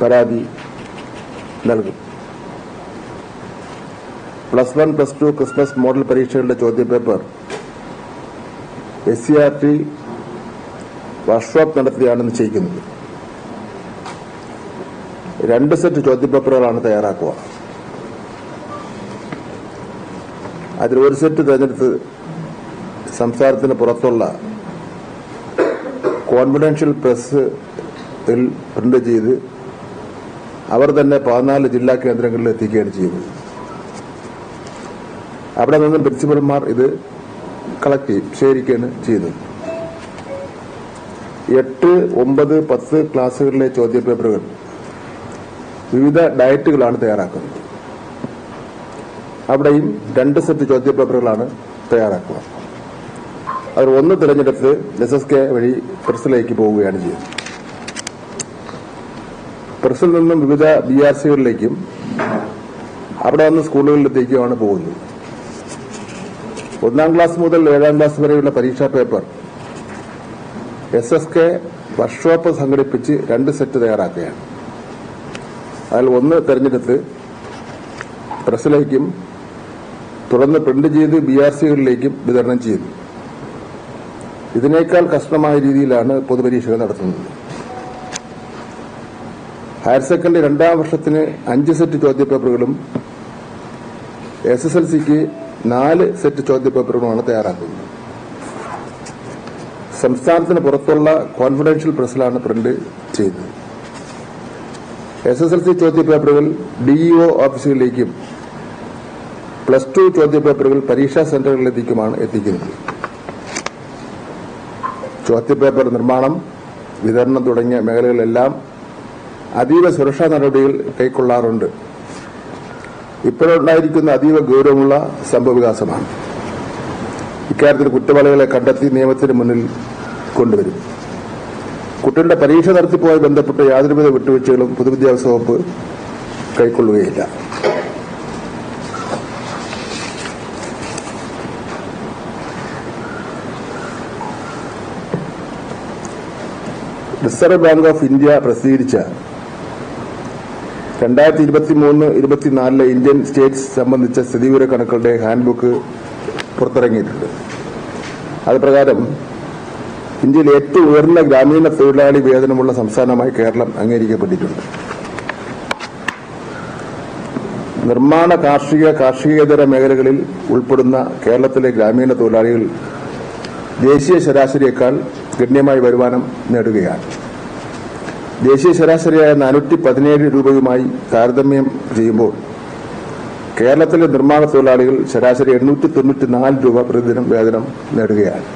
പരാതി നൽകും. Plus one plus two Christmas model പരീക്ഷകളുടെ ചോദ്യപേപ്പർ S C R T workshop നടത്തിയാണ് നിശ്ചയിക്കുന്നത്. രണ്ട് സെറ്റ് ചോദ്യപേപ്പറുകളാണ് തയ്യാറാക്കുക. അതിൽ ഒരു സെറ്റ് തിരഞ്ഞെടുത്ത് സംസ്ഥാനത്തിന് പുറത്തുള്ള കോൺഫിഡൻഷ്യൽ പ്രസ് പ്രിന്റ് ചെയ്ത് അവർ തന്നെ പതിനാല് ജില്ലാ കേന്ദ്രങ്ങളിൽ എത്തിക്കുകയാണ് ചെയ്യുന്നത്. അവിടെ നിന്ന് പ്രിൻസിപ്പൽമാർ ഇത് കളക്ട് ചെയ്യും ശേഖരിക്കുകയാണ് ചെയ്യുന്നത്. എട്ട് ഒമ്പത് പത്ത് ക്ലാസ്സുകളിലെ ചോദ്യപേപ്പറുകൾ വിവിധ ഡയറ്റുകളാണ് തയ്യാറാക്കുന്നത്. അവിടെയും രണ്ട് സെറ്റ് ചോദ്യപേപ്പറുകളാണ് തയ്യാറാക്കുക അതിൽ ഒന്ന് തിരഞ്ഞെടുത്ത് എസ് എസ് കെ വഴി പ്രസിലേക്ക് പോവുകയാണ് ചെയ്യുന്നത്. പ്രസിൽ നിന്നും വിവിധ ബി ആർ സികളിലേക്കും അവിടെ വന്ന് സ്കൂളുകളിലെത്തേക്കുമാണ് പോകുന്നത്. ഒന്നാം ക്ലാസ് മുതൽ ഏഴാം ക്ലാസ് വരെയുള്ള പരീക്ഷാ paper S S K workshop സംഘടിപ്പിച്ച് രണ്ട് സെറ്റ് തയ്യാറാക്കുകയാണ്. അതിൽ ഒന്ന് തെരഞ്ഞെടുത്ത് പ്രസിലേക്കും തുടർന്ന് പ്രിന്റ് ചെയ്ത് ബി ആർ സികളിലേക്കും വിതരണം ചെയ്തു. ഇതിനേക്കാൾ കഷ്ടമായ രീതിയിലാണ് പൊതുപരീക്ഷകൾ നടത്തുന്നത്. ഹയർ സെക്കൻഡറി രണ്ടാം വർഷത്തിന് അഞ്ച് സെറ്റ് ചോദ്യപേപ്പറുകളും എസ് എസ് എൽ സിക്ക് നാല് സെറ്റ് ചോദ്യപേപ്പറുകളുമാണ് തയ്യാറാക്കുന്നത്. സംസ്ഥാനത്തിന് പുറത്തുള്ള കോൺഫിഡൻഷ്യൽ പ്രസിലാണ് പ്രിന്റ് ചെയ്യുന്നത്. എസ് എസ് എൽ സി ചോദ്യപേപ്പറുകൾ ഡിഇഒ ഓഫീസുകളിലേക്കും പ്ലസ് ടു ചോദ്യപേപ്പറുകൾ പരീക്ഷാ സെന്ററുകളിലേക്കുമാണ് എത്തിക്കുന്നത്. ചോദ്യപേപ്പർ നിർമ്മാണം വിതരണം തുടങ്ങിയ മേഖലകളിലെല്ലാം അതീവ സുരക്ഷാ നടപടികൾ കൈക്കൊള്ളാറുണ്ട്. ഇപ്പോഴുണ്ടായിരിക്കുന്ന അതീവ ഗൗരവമുള്ള സംഭവവികാസമാണ്. ഇക്കാര്യത്തിൽ കുറ്റവാളികളെ കണ്ടെത്തി നിയമത്തിന് മുന്നിൽ കൊണ്ടുവരും. കുട്ടികളുടെ പരീക്ഷ നടത്തിപ്പുമായി ബന്ധപ്പെട്ട യാതൊരുവിധ വിട്ടുവീഴ്ചകളും പൊതുവിദ്യാഭ്യാസ വകുപ്പ് കൈക്കൊള്ളുകയില്ല. റിസർവ് ബാങ്ക് ഓഫ് ഇന്ത്യ പ്രസിദ്ധീകരിച്ച രണ്ടായിരത്തി ഇരുപത്തി മൂന്ന് ഇരുപത്തിനാലിലെ ഇന്ത്യൻ സ്റ്റേറ്റ്സ് സംബന്ധിച്ച സ്ഥിതിവിവര കണക്കുകളുടെ ഹാൻഡ്ബുക്ക് പുറത്തിറങ്ങിയിട്ടുണ്ട്. അത് പ്രകാരം ഇന്ത്യയിൽ ഏറ്റവും ഉയർന്ന ഗ്രാമീണ തൊഴിലാളി വേതനമുള്ള സംസ്ഥാനമായി കേരളം അംഗീകരിക്കപ്പെട്ടിട്ടുണ്ട്. നിർമ്മാണ കാർഷിക കാർഷികേതര മേഖലകളിൽ ഉൾപ്പെടുന്ന കേരളത്തിലെ ഗ്രാമീണ തൊഴിലാളികൾ ദേശീയ ശരാശരിയേക്കാൾ ഗണ്യമായി വരുമാനം നേടുകയാണ്. ദേശീയ ശരാശരിയായ നാനൂറ്റി പതിനേഴ് രൂപയുമായി താരതമ്യം ചെയ്യുമ്പോൾ കേരളത്തിലെ നിർമ്മാണ തൊഴിലാളികൾ ശരാശരി എണ്ണൂറ്റി തൊണ്ണൂറ്റി നാല് രൂപ പ്രതിദിനം വേതനം നേടുകയാണ്.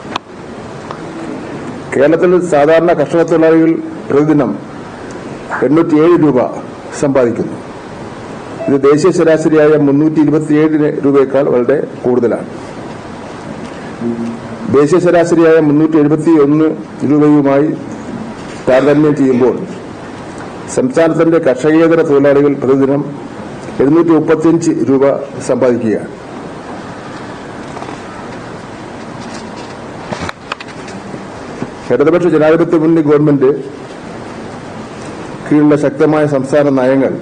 കേരളത്തിൽ സാധാരണ കർഷക തൊഴിലാളികൾ പ്രതിദിനം എണ്ണൂറ്റിയേഴ് രൂപ സമ്പാദിക്കുന്നു. ഇത് ദേശീയ ശരാശരിയായ മുന്നൂറ്റി ഇരുപത്തിയേഴ് രൂപയേക്കാൾ വളരെ കൂടുതലാണ്. ദേശീയ ശരാശരിയായ മുന്നൂറ്റി എഴുപത്തി ഒന്ന് രൂപയുമായി താരതമ്യം ചെയ്യുമ്പോൾ സംസ്ഥാനത്തിന്റെ കർഷകേതര തൊഴിലാളികൾ പ്രതിദിനം എഴുന്നൂറ്റി മുപ്പത്തിയഞ്ച് രൂപ സമ്പാദിക്കുകയാണ് ഇടതുപക്ഷ ജനാധിപത്യ മുന്നണി ഗവൺമെന്റ് കീഴിലുള്ള ശക്തമായ സംസ്ഥാന നയങ്ങൾ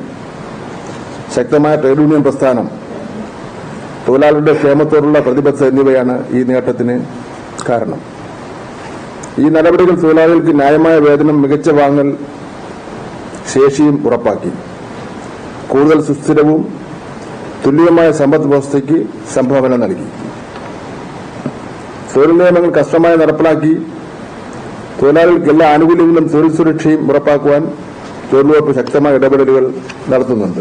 ശക്തമായ ട്രേഡ് യൂണിയൻ പ്രസ്ഥാനം തൊഴിലാളികളുടെ ക്ഷേമത്തോടുള്ള പ്രതിബദ്ധത എന്നിവയാണ് ഈ നേട്ടത്തിന് കാരണം. ഈ നടപടികൾ തൊഴിലാളികൾക്ക് ന്യായമായ വേതനം മികച്ച വാങ്ങൽ ശേഷിയും ഉറപ്പാക്കി. കൂടുതൽ സുസ്ഥിരവും തുല്യമായ സമ്പദ് വ്യവസ്ഥയ്ക്ക് സംഭാവന നൽകി. തൊഴിൽ നിയമങ്ങൾ കഷ്ടമായി നടപ്പിലാക്കി. തൊഴിലാളികൾക്ക് എല്ലാ ആനുകൂല്യങ്ങളും തൊഴിൽ സുരക്ഷയും ഉറപ്പാക്കുവാൻ തൊഴിൽ വകുപ്പ് ശക്തമായ ഇടപെടലുകൾ നടത്തുന്നുണ്ട്.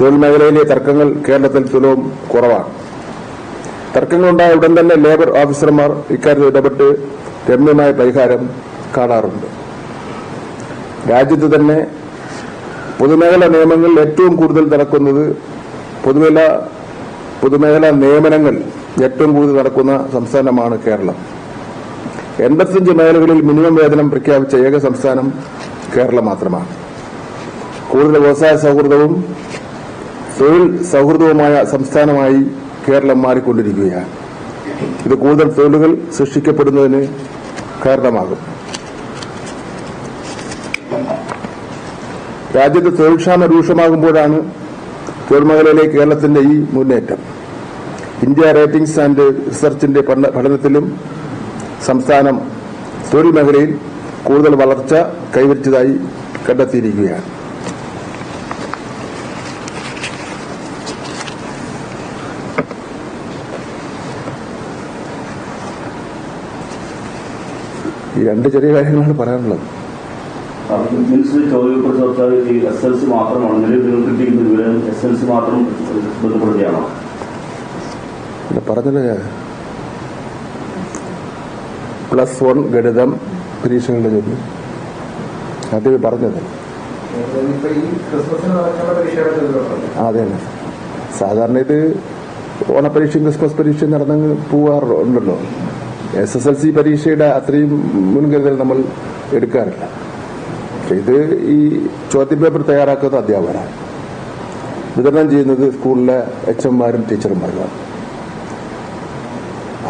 തൊഴിൽ മേഖലയിലെ തർക്കങ്ങൾ കേരളത്തിൽ തുലവും കുറവാണ്. തർക്കങ്ങളുണ്ടായ ഉടൻ തന്നെ ലേബർ ഓഫീസർമാർ ഇക്കാര്യത്തിൽ ഇടപെട്ട് രമ്യമായ പരിഹാരം കാണാറുണ്ട്. രാജ്യത്ത് തന്നെ പൊതുമേഖലാ നിയമങ്ങളിൽ ഏറ്റവും കൂടുതൽ നടക്കുന്നത് പൊതുമേഖല പൊതുമേഖലാ നിയമനങ്ങൾ ഏറ്റവും കൂടുതൽ നടക്കുന്ന സംസ്ഥാനമാണ് കേരളം. എൺപത്തിയഞ്ച് മേഖലകളിൽ മിനിമം വേതനം പ്രഖ്യാപിച്ച ഏക സംസ്ഥാനം കേരളം മാത്രമാണ്. കൂടുതൽ വ്യവസായ സൗഹൃദവും തൊഴിൽ സൗഹൃദവുമായ സംസ്ഥാനമായി കേരളം മാറിക്കൊണ്ടിരിക്കുകയാണ്. ഇത് കൂടുതൽ തൊഴിലുകൾ സൃഷ്ടിക്കപ്പെടുന്നതിന് കാരണമാകും. രാജ്യത്ത് തൊഴിൽക്ഷാമം രൂക്ഷമാകുമ്പോഴാണ് തൊഴിൽ മേഖലയിലെ കേരളത്തിന്റെ ഈ മുന്നേറ്റം. ഇന്ത്യ റേറ്റിംഗ്സ് ആൻഡ് റിസർച്ചിന്റെ പഠന- പഠനത്തിലും സംസ്ഥാനം തൊഴിൽ മേഖലയിൽ കൂടുതൽ വളർച്ച കൈവരിച്ചതായി കണ്ടെത്തിയിരിക്കുകയാണ് ഈ രണ്ട് ചെറിയ കാര്യങ്ങളാണ് പറയാനുള്ളത് മിനിസ്റ്റർ ചോദ്യപ്പെട്ട ചർച്ച ഈ എസ് എൽ സി മാത്രമാണ് നിലവിൽ നിങ്ങൾ കിട്ടിയിരിക്കുന്ന വിവരം എസ് എൽ ചെറിയ കാര്യങ്ങളാണ് പറയാനുള്ളത്. പറഞ്ഞല്ലോ പറഞ്ഞത് പ്ലസ് വൺ ഗണിതം പരീക്ഷകളുടെ ചോദ്യം. അത് പറഞ്ഞത്. അതെ തന്നെ സാധാരണ ഇത് ഓണപരീക്ഷയും ക്രിസ്മസ് പരീക്ഷയും നടന്നങ്ങ് പോവാറുണ്ടല്ലോ. എസ് എസ് എൽ സി പരീക്ഷയുടെ അത്രയും മുൻകരുതൽ നമ്മൾ എടുക്കാറില്ല. ഇത് ഈ ചോദ്യപേപ്പർ തയ്യാറാക്കുന്ന അധ്യാപകരാണ്. വിതരണം ചെയ്യുന്നത് സ്കൂളിലെ എച്ച് എംമാരും ടീച്ചർമാരുമാണ്.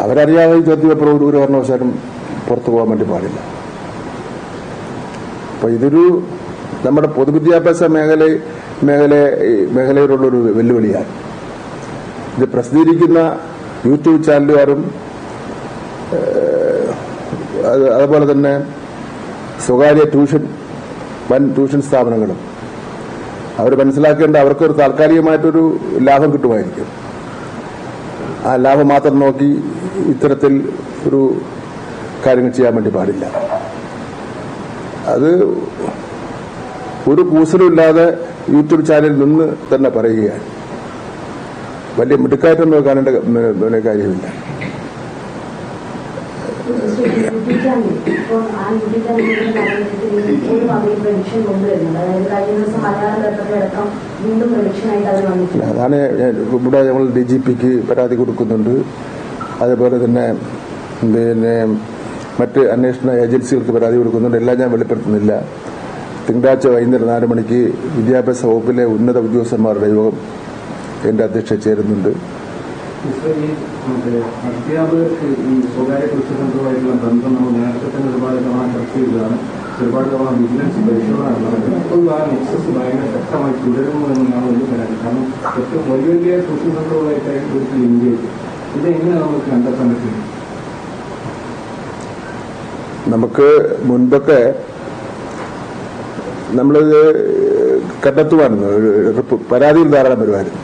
അവരറിയാതെ ഈ ചോദ്യപേപ്പർ ഒരു ഒരു കാരണവശാലും പുറത്തു പോകാൻ വേണ്ടി പാടില്ല. അപ്പൊ ഇതൊരു നമ്മുടെ പൊതുവിദ്യാഭ്യാസ മേഖല മേഖല മേഖലയിലുള്ളൊരു വെല്ലുവിളിയാണ്. ഇത് പ്രസിദ്ധീകരിക്കുന്ന യൂട്യൂബ് ചാനലുകാരും അതുപോലെ തന്നെ സ്വകാര്യ ട്യൂഷൻ വൻ ട്യൂഷൻ സ്ഥാപനങ്ങളും. അവർ മനസ്സിലാക്കേണ്ട അവർക്കൊരു താൽക്കാലികമായിട്ടൊരു ലാഭം കിട്ടുമായിരിക്കും. ആ ലാഭം മാത്രം നോക്കി ഇത്തരത്തിൽ ഒരു കാര്യങ്ങൾ ചെയ്യാൻ വേണ്ടി പാടില്ല. അത് ഒരു കൂസലും ഇല്ലാതെ യൂട്യൂബ് ചാനലിൽ നിന്ന് തന്നെ പറയുകയാണ്. വലിയ മിടുക്കായിട്ടൊന്നും കാണേണ്ട കാര്യമില്ല. അതാണ് ഇവിടെ നമ്മൾ ഡി ജി പിക്ക് പരാതി കൊടുക്കുന്നുണ്ട്. അതേപോലെ തന്നെ പിന്നെ മറ്റ് അന്വേഷണ ഏജൻസികൾക്ക് പരാതി കൊടുക്കുന്നുണ്ട്. എല്ലാം ഞാൻ വെളിപ്പെടുത്തുന്നില്ല. തിങ്കളാഴ്ച വൈകുന്നേരം നാല് മണിക്ക് വിദ്യാഭ്യാസ വകുപ്പിലെ ഉന്നത ഉദ്യോഗസ്ഥന്മാരുടെ യോഗം എന്റെ അധ്യക്ഷ ചേരുന്നുണ്ട്. അധ്യാപകർക്ക് ഈ സ്വകാര്യ കൃഷി സെന്ററുമായിട്ടുള്ള ബന്ധം നമ്മൾ നേരത്തെ തന്നെ ഒരുപാട് തവണ ചർച്ച ചെയ്തതാണ് ഒരുപാട് തവണ വിജിലൻസ് പരിശോധന ഇപ്പോൾ ആ നെക്സസ് ഭയങ്കര ശക്തമായി തുടരുന്നു എന്നാണ് വലിയ കാര്യം കാരണം ഏറ്റവും വലിയ വലിയ കൃഷി സെന്ററുകളായിട്ടായിരിക്കും ഒരു ലിങ്ക് ചെയ്തു ഇത് എങ്ങനെ നമുക്ക് കണ്ടെത്താൻ പറ്റും? നമുക്ക് മുൻപൊക്കെ നമ്മളിത് കണ്ടെത്തുമായിരുന്നു. ഒരു പരാതിയിൽ ധാരാളം വരുമായിരുന്നു.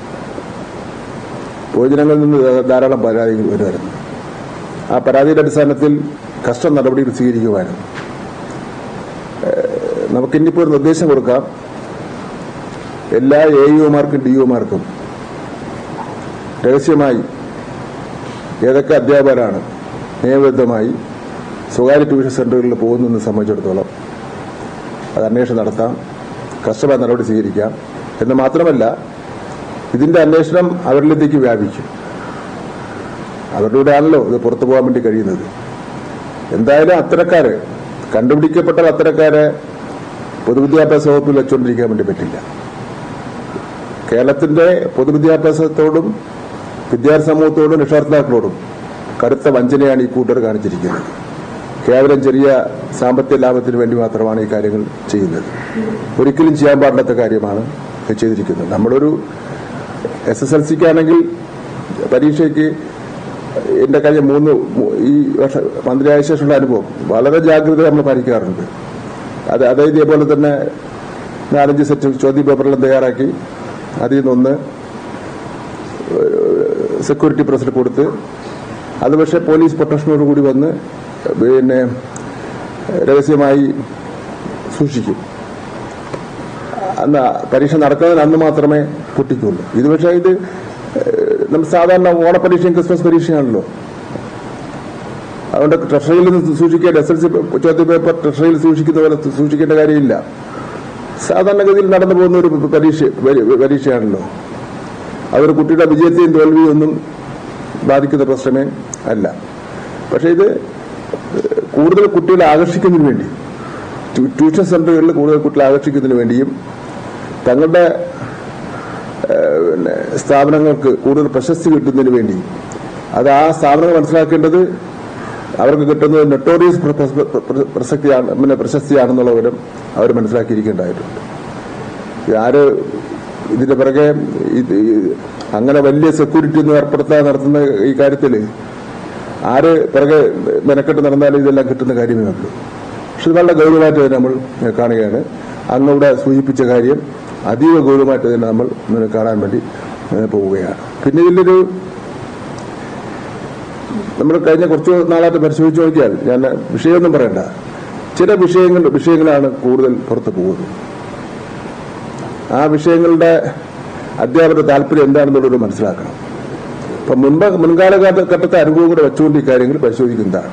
പൊതുജനങ്ങളിൽ നിന്ന് ധാരാളം പരാതികൾ വരുമായിരുന്നു ആ പരാതിയുടെ അടിസ്ഥാനത്തിൽ കസ്റ്റം നടപടികൾ സ്വീകരിക്കുമായിരുന്നു നമുക്ക് ഇനിയിപ്പോൾ ഒരു നിർദ്ദേശം കൊടുക്കാം. എല്ലാ എ യുമാർക്കും ഡി യുമാർക്കും രഹസ്യമായി ഏതൊക്കെ അധ്യാപകരാണ് നിയമവിരുദ്ധമായി സ്വകാര്യ ട്യൂഷൻ സെന്ററുകളിൽ പോകുന്നതെന്ന് സംബന്ധിച്ചിടത്തോളം അത് അന്വേഷണം നടത്താം കർശന നടപടി സ്വീകരിക്കാം. എന്ന് മാത്രമല്ല ഇതിന്റെ അന്വേഷണം അവരിലേക്ക് വ്യാപിച്ചു. അവരിലൂടെയാണല്ലോ ഇത് പുറത്തു പോകാൻ വേണ്ടി കഴിയുന്നത്. എന്തായാലും അത്തരക്കാര് കണ്ടുപിടിക്കപ്പെട്ട അത്തരക്കാരെ പൊതുവിദ്യാഭ്യാസ വകുപ്പിൽ വെച്ചുകൊണ്ടിരിക്കാൻ വേണ്ടി പറ്റില്ല. കേരളത്തിന്റെ പൊതുവിദ്യാഭ്യാസത്തോടും വിദ്യാർത്ഥി സമൂഹത്തോടും രക്ഷാർത്ഥാക്കളോടും കടുത്ത വഞ്ചനയാണ് ഈ കൂട്ടർ കാണിച്ചിരിക്കുന്നത്. കേവലം ചെറിയ സാമ്പത്തിക ലാഭത്തിന് വേണ്ടി മാത്രമാണ് ഈ കാര്യങ്ങൾ ചെയ്യുന്നത്. ഒരിക്കലും ചെയ്യാൻ പാടില്ലാത്ത കാര്യമാണ് ചെയ്തിരിക്കുന്നത്. നമ്മളൊരു എസ് എസ് എൽ സിക്കാണെങ്കിൽ പരീക്ഷയ്ക്ക് എന്റെ കഴിഞ്ഞ മൂന്ന് ഈ വർഷം മന്ത്രിയായ ശേഷമുള്ള അനുഭവം. വളരെ ജാഗ്രത നമ്മൾ പാലിക്കാറുണ്ട്. അത് അതായത് ഇതേപോലെ തന്നെ നാലഞ്ച് സെറ്റ് ചോദ്യ പേപ്പറെല്ലാം തയ്യാറാക്കി. അതിൽ നിന്നൊന്ന് സെക്യൂരിറ്റി പ്രസിന് കൊടുത്ത്. അത് പക്ഷേ പോലീസ് പ്രൊട്ടക്ഷനോട് കൂടി വന്ന് പിന്നെ രഹസ്യമായി സൂക്ഷിക്കും. അന്ന് പരീക്ഷ നടക്കുന്നതിന് അന്ന് മാത്രമേ പൊട്ടിക്കുള്ളൂ ഇത് പക്ഷേ ഇത് നമ്മൾ സാധാരണ ഓണപരീക്ഷയും ക്രിസ്മസ് പരീക്ഷയാണല്ലോ. അതുകൊണ്ട് ട്രഷറിയിൽ നിന്ന് സൂക്ഷിക്കേണ്ട എസ് എൽ സി ചോദ്യ പേപ്പർ ട്രഷറിയിൽ സൂക്ഷിക്കുന്ന പോലെ സൂക്ഷിക്കേണ്ട കാര്യമില്ല. സാധാരണഗതിയിൽ നടന്നു പോകുന്ന ഒരു പരീക്ഷ പരി- പരീക്ഷയാണല്ലോ. അതൊരു കുട്ടിയുടെ വിജയത്തെയും തോൽവിയും ഒന്നും ബാധിക്കുന്ന പ്രശ്നമേ അല്ല. പക്ഷേ ഇത് കൂടുതൽ കുട്ടികളെ ആകർഷിക്കുന്നതിന് വേണ്ടി ട്യൂഷൻ സെന്ററുകളിൽ കൂടുതൽ കുട്ടികളെ ആകർഷിക്കുന്നതിന് വേണ്ടിയും തങ്ങളുടെ പിന്നെ സ്ഥാപനങ്ങൾക്ക് കൂടുതൽ പ്രശസ്തി കിട്ടുന്നതിന് വേണ്ടി. അത് ആ സ്ഥാപനങ്ങൾ മനസ്സിലാക്കേണ്ടത് അവർക്ക് കിട്ടുന്നത് നെട്ടോറിയസ് പ്രസക്തിയാണ് പിന്നെ പ്രശസ്തിയാണെന്നുള്ള വിവരം അവർ മനസ്സിലാക്കിയിരിക്കേണ്ടതായിട്ടുണ്ട്. ആര് ഇതിന്റെ പിറകെ അങ്ങനെ വലിയ സെക്യൂരിറ്റി ഒന്നും ഏർപ്പെടുത്താതെ നടത്തുന്ന ഈ കാര്യത്തിൽ ആര് പിറകെ മെനക്കെട്ട് നടന്നാലും ഇതെല്ലാം കിട്ടുന്ന കാര്യമേ ഉള്ളൂ. പക്ഷെ വളരെ ഗൗരവമായിട്ട് നമ്മൾ കാണുകയാണ്. അങ്ങോട്ട് സൂചിപ്പിച്ച കാര്യം അതീവ ഗൗരവമായിട്ട് തന്നെ നമ്മൾ കാണാൻ വേണ്ടി പോവുകയാണ്. പിന്നെ ഇതിലൊരു നമ്മൾ കഴിഞ്ഞ കുറച്ച് നാളായിട്ട് പരിശോധിച്ച് നോക്കിയാൽ ഞാൻ വിഷയമൊന്നും പറയണ്ട. ചില വിഷയങ്ങൾ വിഷയങ്ങളാണ് കൂടുതൽ പുറത്തു പോകുന്നത്. ആ വിഷയങ്ങളുടെ അധ്യാപന താല്പര്യം എന്താണെന്നുള്ളത് മനസ്സിലാക്കണം. അപ്പൊ മുൻപ് മുൻകാല ഘട്ട- ഘട്ടത്തെ അനുഭവം കൂടെ വെച്ചുകൊണ്ട് ഈ കാര്യങ്ങൾ പരിശോധിക്കുന്നതാണ്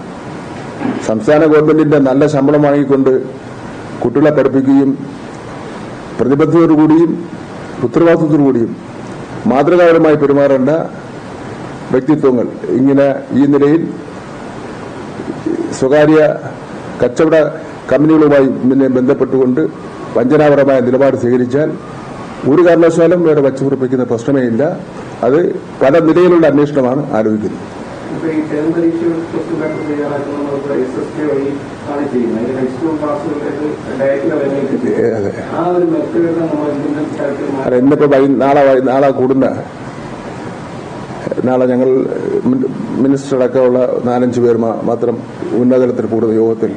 സംസ്ഥാന ഗവൺമെന്റിന്റെ നല്ല ശമ്പളം വാങ്ങിക്കൊണ്ട് കുട്ടികളെ പഠിപ്പിക്കുകയും പ്രതിബദ്ധതയോടുകൂടിയും ഉത്തരവാദിത്വത്തോടുകൂടിയും മാതൃകാപരമായി പെരുമാറേണ്ട വ്യക്തിത്വങ്ങൾ ഇങ്ങനെ ഈ നിലയിൽ സ്വകാര്യ കച്ചവട കമ്പനികളുമായി ബന്ധപ്പെട്ടുകൊണ്ട് വഞ്ചനാപരമായ നിലപാട് സ്വീകരിച്ചാൽ ഒരു കാരണവശാലും ഇവിടെ വച്ചുപുറപ്പിക്കുന്ന പ്രശ്നമേ ഇല്ല അത് പല നിലയിലുള്ള അന്വേഷണമാണ് ആലോചിക്കുന്നത്. ഇപ്പൊ ഈ ടേം പരീക്ഷ ക്വസ്റ്റ്യൻ പേപ്പർ തയ്യാറാക്കുന്നത് എസ് എസ് കെ വഴി ആണ് ചെയ്യുന്നത്. അതിന് ഹൈസ്കൂൾ ക്ലാസ്സുകളിലേക്ക് ഡയറക്റ്റ് ലെവലിലേക്ക് ആ ഒരു മെത്തേഡ് നമ്മൾ അല്ല വൈ- നാളെ നാളെ കൂടുന്ന നാളെ ഞങ്ങൾ മിനിസ്റ്റർ അടക്കമുള്ള നാലഞ്ച് പേർ മാത്രം ഉന്നതതലത്തിൽ കൂടുന്ന യോഗത്തിൽ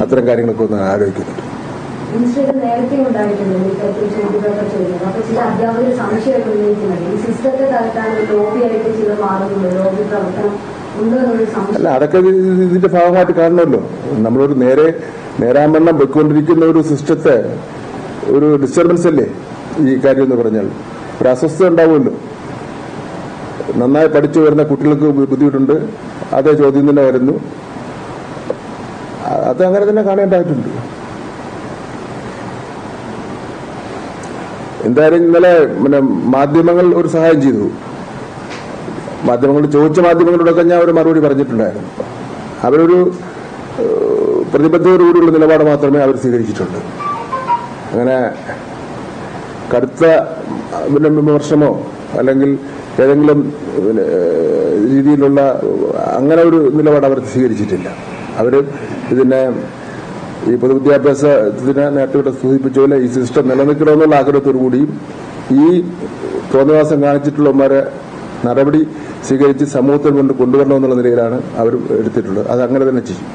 അത്തരം കാര്യങ്ങളൊക്കെ ഒന്ന് ആലോചിക്കുന്നുണ്ട്. മിനിസ്റ്റർ നേരത്തെ ഉണ്ടായിട്ടുണ്ട് ഈ തരത്തിൽ ചോദ്യപേപ്പർ ചോദിക്കുന്നത് അപ്പൊ ചില അധ്യാപകർ സംശയമൊക്കെ ഉന്നയിക്കുന്നുണ്ട്. ഈ സിസ്റ്റത്തെ തരത്താണ് ലോബിയായിട്ട് ചില മാറുന്നുണ്ട് ലോബി പ്രവർത്തനം അല്ല അതൊക്കെ ഇത് ഇതിന്റെ ഭാഗമായിട്ട് കാണണമല്ലോ. നമ്മളൊരു നേരെ നേരാമണ്ണം വെക്കൊണ്ടിരിക്കുന്ന ഒരു സിസ്റ്റത്തെ ഒരു ഡിസ്റ്റർബൻസ് അല്ലേ ഈ കാര്യം എന്ന് പറഞ്ഞാൽ? ഒരു അസ്വസ്ഥത ഉണ്ടാവുമല്ലോ. നന്നായി പഠിച്ചു വരുന്ന കുട്ടികൾക്ക് ബുദ്ധിമുട്ടുണ്ട്. അതേ ചോദ്യം തന്നെ വരുന്നു. അത് അങ്ങനെ തന്നെ കാണേണ്ടതായിട്ടുണ്ട്. എന്തായാലും ഇന്നലെ പിന്നെ മാധ്യമങ്ങൾ ഒരു സഹായം ചെയ്തു. മാധ്യമങ്ങൾ ചോദിച്ച മാധ്യമങ്ങളോടൊക്കെ ഞാൻ ഒരു മറുപടി പറഞ്ഞിട്ടുണ്ടായിരുന്നു. അവരൊരു പ്രതിബദ്ധതയോടുകൂടിയുള്ള നിലപാട് മാത്രമേ അവർ സ്വീകരിച്ചിട്ടുണ്ട്. അങ്ങനെ കടുത്ത പിന്നെ വിമർശമോ അല്ലെങ്കിൽ ഏതെങ്കിലും രീതിയിലുള്ള അങ്ങനെ ഒരു നിലപാട് അവർ സ്വീകരിച്ചിട്ടില്ല. അവർ ഇതിനെ ഈ പൊതുവിദ്യാഭ്യാസത്തിന് നേരത്തെ ഇവിടെ സൂചിപ്പിച്ച പോലെ ഈ സിസ്റ്റം നിലനിൽക്കണമെന്നുള്ള ആഗ്രഹത്തോടു കൂടിയും ഈ തോന്നിവാസം കാണിച്ചിട്ടുള്ളവന്മാരെ നടപടി സ്വീകരിച്ച് സമൂഹത്തിൽ കൊണ്ട് കൊണ്ടുവരണമെന്നുള്ള നിലയിലാണ് അവർ എടുത്തിട്ടുള്ളത്. അത് അങ്ങനെ തന്നെ ചെയ്യും.